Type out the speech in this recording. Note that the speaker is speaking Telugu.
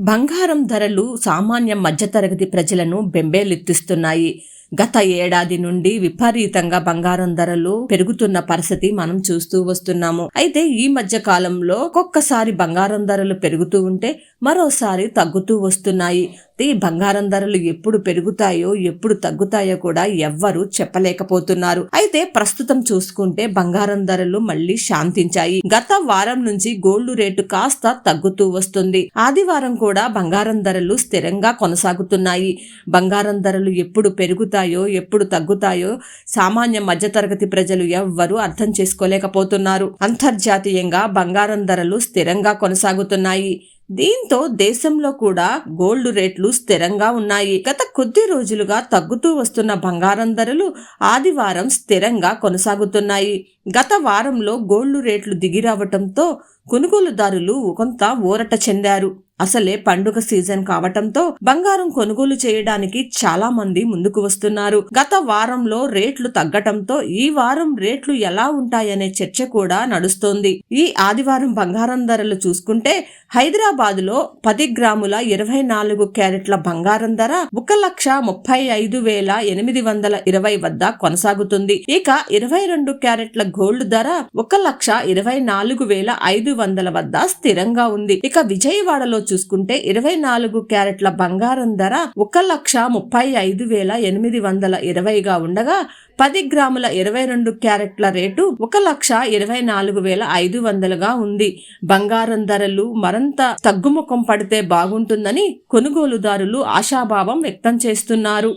బంగారం ధరలు సామాన్య మధ్యతరగతి ప్రజలను బెంబేలెత్తిస్తున్నాయి. గత ఏడాది నుండి విపరీతంగా బంగారం ధరలు పెరుగుతున్న పరిస్థితి మనం చూస్తూ వస్తున్నాము. అయితే ఈ మధ్య కాలంలో ఒక్కొక్కసారి బంగారం ధరలు పెరుగుతూ ఉంటే మరోసారి తగ్గుతూ వస్తున్నాయి. ఈ బంగారం ధరలు ఎప్పుడు పెరుగుతాయో ఎప్పుడు తగ్గుతాయో కూడా ఎవ్వరూ చెప్పలేకపోతున్నారు. అయితే ప్రస్తుతం చూసుకుంటే బంగారం ధరలు మళ్ళీ శాంతించాయి. గత వారం నుంచి గోల్డ్ రేటు కాస్త తగ్గుతూ వస్తుంది. ఆదివారం కూడా బంగారం ధరలు స్థిరంగా కొనసాగుతున్నాయి. బంగారం ధరలు ఎప్పుడు పెరుగుతాయి పెరుగుతాయో ఎప్పుడు తగ్గుతాయో సామాన్య మధ్యతరగతి ప్రజలు ఎవ్వరూ అర్థం చేసుకోలేకపోతున్నారు. అంతర్జాతీయంగా బంగారం ధరలు స్థిరంగా కొనసాగుతున్నాయి. దీంతో దేశంలో కూడా గోల్డ్ రేట్లు స్థిరంగా ఉన్నాయి. గత కొద్ది రోజులుగా తగ్గుతూ వస్తున్న బంగారం ధరలు ఆదివారం స్థిరంగా కొనసాగుతున్నాయి. గత వారంలో గోల్డ్ రేట్లు దిగిరావటంతో కొనుగోలుదారులు కొంత ఊరట చెందారు. అసలే పండుగ సీజన్ కావటంతో బంగారం కొనుగోలు చేయడానికి చాలా మంది ముందుకు వస్తున్నారు. గత వారంలో రేట్లు తగ్గటంతో ఈ వారం రేట్లు ఎలా ఉంటాయనే చర్చ కూడా నడుస్తోంది. ఈ ఆదివారం బంగారం ధరలు చూసుకుంటే హైదరాబాద్లో పది గ్రాముల ఇరవై నాలుగు క్యారెట్ల బంగారం ధర ఒక లక్ష ముప్పై ఐదు వేల ఎనిమిది వందల ఇరవై వద్ద కొనసాగుతుంది. ఇక ఇరవై రెండు క్యారెట్ల గోల్డ్ ధర ఒక లక్ష ఇరవై నాలుగు వేల ఐదు వందల వద్ద స్థిరంగా ఉంది. ఇక విజయవాడలో చూసుకుంటే ఇరవై నాలుగు క్యారెట్ల బంగారం ధర ఒక లక్ష ముప్పై ఐదు వేల ఎనిమిది వందల ఇరవైగా ఉండగా పది గ్రాముల ఇరవై రెండు క్యారెట్ల రేటు ఒక లక్ష ఇరవై నాలుగు వేల ఐదు వందలుగా ఉంది. బంగారం ధరలు మరంత తగ్గుముఖం పడితే బాగుంటుందని కొనుగోలుదారులు ఆశాభావం వ్యక్తం చేస్తున్నారు.